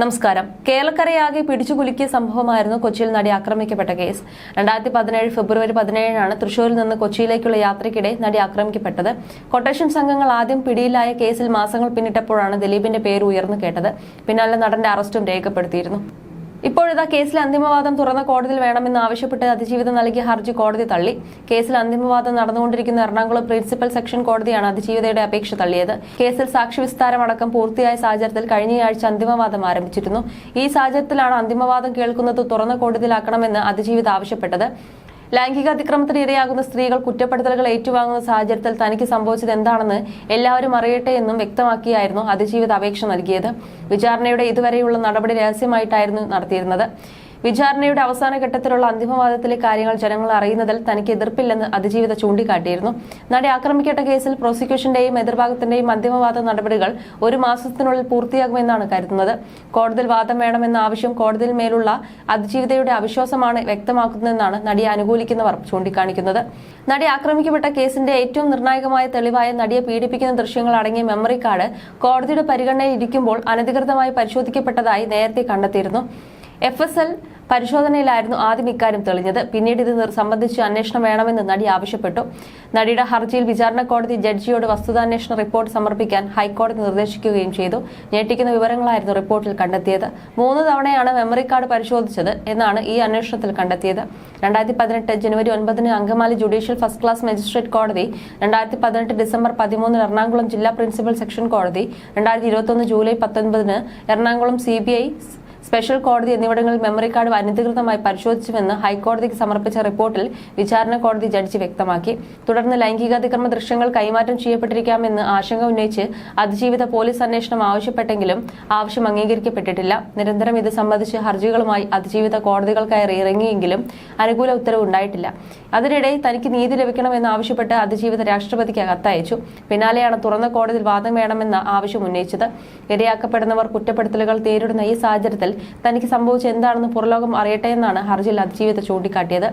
നമസ്കാരം. കേരളക്കരയാകെ പിടിച്ചുകുലുക്കിയ സംഭവമായിരുന്നു കൊച്ചിയിൽ നടി ആക്രമിക്കപ്പെട്ട കേസ്. രണ്ടായിരത്തി പതിനേഴ് ഫെബ്രുവരി പതിനേഴിനാണ് തൃശൂരിൽ നിന്ന് കൊച്ചിയിലേക്കുള്ള യാത്രയ്ക്കിടെ നടി ആക്രമിക്കപ്പെട്ടത്. കൊട്ടേഷൻ സംഘങ്ങൾ ആദ്യം പിടിയിലായ കേസിൽ മാസങ്ങൾ പിന്നിട്ടപ്പോഴാണ് ദിലീപിന്റെ പേര് ഉയർന്നു കേട്ടത്. പിന്നാലെ നടന്റെ അറസ്റ്റും രേഖപ്പെടുത്തിയിരുന്നു. ഇപ്പോഴിതാ കേസിൽ അന്തിമവാദം തുറന്ന കോടതിയിൽ വേണമെന്ന് ആവശ്യപ്പെട്ട് അതിജീവിതം നൽകിയ ഹർജി കോടതി തള്ളി. കേസിൽ അന്തിമവാദം നടന്നുകൊണ്ടിരിക്കുന്ന എറണാകുളം പ്രിൻസിപ്പൽ സെക്ഷൻ കോടതിയാണ് അതിജീവിതയുടെ അപേക്ഷ തള്ളിയത്. കേസിൽ സാക്ഷി വിസ്താരമടക്കം പൂർത്തിയായ സാഹചര്യത്തിൽ കഴിഞ്ഞയാഴ്ച അന്തിമവാദം ആരംഭിച്ചിരുന്നു. ഈ സാഹചര്യത്തിലാണ് അന്തിമവാദം കേൾക്കുന്നത് തുറന്ന കോടതിയിലാക്കണമെന്ന് അതിജീവിത ആവശ്യപ്പെട്ടത്. ലൈംഗിക അതിക്രമത്തിന് ഇരയാകുന്ന സ്ത്രീകൾ കുറ്റപ്പെടുത്തലുകൾ ഏറ്റുവാങ്ങുന്ന സാഹചര്യത്തിൽ തനിക്ക് സംഭവിച്ചത് എന്താണെന്ന് എല്ലാവരും അറിയട്ടെ എന്നും വ്യക്തമാക്കിയായിരുന്നു അതിജീവിത അപേക്ഷ നൽകിയത്. വിചാരണയുടെ ഇതുവരെയുള്ള നടപടി രഹസ്യമായിട്ടായിരുന്നു നടത്തിയിരുന്നത്. വിചാരണയുടെ അവസാന ഘട്ടത്തിലുള്ള അന്തിമവാദത്തിലെ കാര്യങ്ങൾ ജനങ്ങൾ അറിയുന്നതിൽ തനിക്ക് എതിർപ്പില്ലെന്ന് അതിജീവിത ചൂണ്ടിക്കാട്ടിയിരുന്നു. നടി ആക്രമിക്കപ്പെട്ട കേസിൽ പ്രോസിക്യൂഷന്റെയും എതിർഭാഗത്തിന്റെയും അന്തിമവാദ നടപടികൾ ഒരു മാസത്തിനുള്ളിൽ പൂർത്തിയാകുമെന്നാണ് കരുതുന്നത്. കോടതിയിൽ വാദം വേണമെന്ന ആവശ്യം കോടതിയിൽ മേലുള്ള അതിജീവിതയുടെ അവിശ്വാസമാണ് വ്യക്തമാക്കുന്നതെന്നാണ് നടിയെ അനുകൂലിക്കുന്നവർ ചൂണ്ടിക്കാണിക്കുന്നത്. നടി ആക്രമിക്കപ്പെട്ട കേസിന്റെ ഏറ്റവും നിർണായകമായ തെളിവായ നടിയെ പീഡിപ്പിക്കുന്ന ദൃശ്യങ്ങൾ അടങ്ങിയ മെമ്മറി കാർഡ് കോടതിയുടെ പരിഗണനയിൽ ഇരിക്കുമ്പോൾ അനധികൃതമായി പരിശോധിക്കപ്പെട്ടതായി നേരത്തെ കണ്ടെത്തിയിരുന്നു. എഫ് എസ് എൽ പരിശോധനയിലായിരുന്നു ആദ്യം ഇക്കാര്യം തെളിഞ്ഞത്. പിന്നീട് ഇത് സംബന്ധിച്ച് അന്വേഷണം വേണമെന്ന് നടി ആവശ്യപ്പെട്ടു. നടിയുടെ ഹർജിയിൽ വിചാരണ കോടതി ജഡ്ജിയോട് വസ്തുതാന്വേഷണ റിപ്പോർട്ട് സമർപ്പിക്കാൻ ഹൈക്കോടതി നിർദ്ദേശിക്കുകയും ചെയ്തു. ഞെട്ടിക്കുന്ന വിവരങ്ങളായിരുന്നു റിപ്പോർട്ടിൽ കണ്ടെത്തിയത്. മൂന്ന് തവണയാണ് മെമ്മറി കാർഡ് പരിശോധിച്ചത് എന്നാണ് ഈ അന്വേഷണത്തിൽ കണ്ടെത്തിയത്. രണ്ടായിരത്തി പതിനെട്ട് ജനുവരി ഒൻപതിന് Angamaly judicial first class magistrate കോടതി രണ്ടായിരത്തി പതിനെട്ട് ഡിസംബർ പതിമൂന്നിന് എറണാകുളം ജില്ലാ പ്രിൻസിപ്പൽ സെക്ഷൻ കോടതി രണ്ടായിരത്തി ഇരുപത്തൊന്ന് ജൂലൈ പത്തൊൻപതിന് Ernakulam C B I special കോടതി എന്നിവിടങ്ങളിൽ മെമ്മറി കാർഡ് അനധികൃതമായി പരിശോധിച്ചുവെന്ന് ഹൈക്കോടതിക്ക് സമർപ്പിച്ച റിപ്പോർട്ടിൽ വിചാരണ കോടതി ജഡ്ജി വ്യക്തമാക്കി. തുടർന്ന് ലൈംഗികാതിക്രമ ദൃശ്യങ്ങൾ കൈമാറ്റം ചെയ്യപ്പെട്ടിരിക്കാമെന്ന് ആശങ്ക ഉന്നയിച്ച് അതിജീവിത പോലീസ് അന്വേഷണം ആവശ്യപ്പെട്ടെങ്കിലും ആവശ്യം അംഗീകരിക്കപ്പെട്ടിട്ടില്ല. നിരന്തരം ഇത് സംബന്ധിച്ച് ഹർജികളുമായി അതിജീവിത കോടതികൾ കയറി ഇറങ്ങിയെങ്കിലും അനുകൂല ഉത്തരവ് ഉണ്ടായിട്ടില്ല. അതിനിടെ തനിക്ക് നീതി ലഭിക്കണമെന്ന് ആവശ്യപ്പെട്ട് അതിജീവിത രാഷ്ട്രപതിക്ക് കത്തയച്ചു പിന്നാലെയാണ് തുറന്ന കോടതിയിൽ വാദം വേണമെന്ന ആവശ്യം ഉന്നയിച്ചത്. ഇരയാക്കപ്പെടുന്നവർ കുറ്റപ്പെടുത്തലുകൾ നേരിടുന്ന ഈ സാഹചര്യത്തിൽ തനിക്ക് സംഭവിച്ച എന്താണെന്ന് പുറലോകം അറിയട്ടെ എന്നാണ് ഹർജിയിൽ അതിജീവിത ചൂണ്ടിക്കാട്ടിയത്.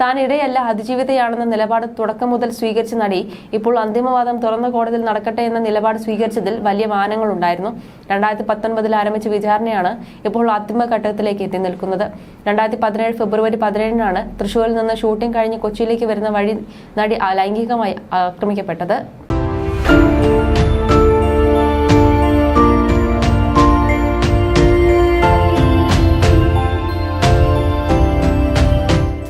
താൻ ഇടയല്ല അതിജീവിതയാണെന്ന നിലപാട് തുടക്കം മുതൽ സ്വീകരിച്ച നടി ഇപ്പോൾ അന്തിമവാദം തുറന്ന കോടതിയിൽ നടക്കട്ടെ എന്ന നിലപാട് സ്വീകരിച്ചതിൽ വലിയ മാനങ്ങൾ ഉണ്ടായിരുന്നു രണ്ടായിരത്തി പത്തൊൻപതിൽ ആരംഭിച്ച വിചാരണയാണ് ഇപ്പോൾ അന്തിമഘട്ടത്തിലേക്ക് എത്തി നിൽക്കുന്നത്. രണ്ടായിരത്തി പതിനേഴ് ഫെബ്രുവരി പതിനേഴിനാണ് തൃശൂരിൽ നിന്ന് ഷൂട്ടിംഗ് കഴിഞ്ഞ് കൊച്ചിയിലേക്ക് വരുന്ന വഴി നടി ലൈംഗികമായി ആക്രമിക്കപ്പെട്ടത്.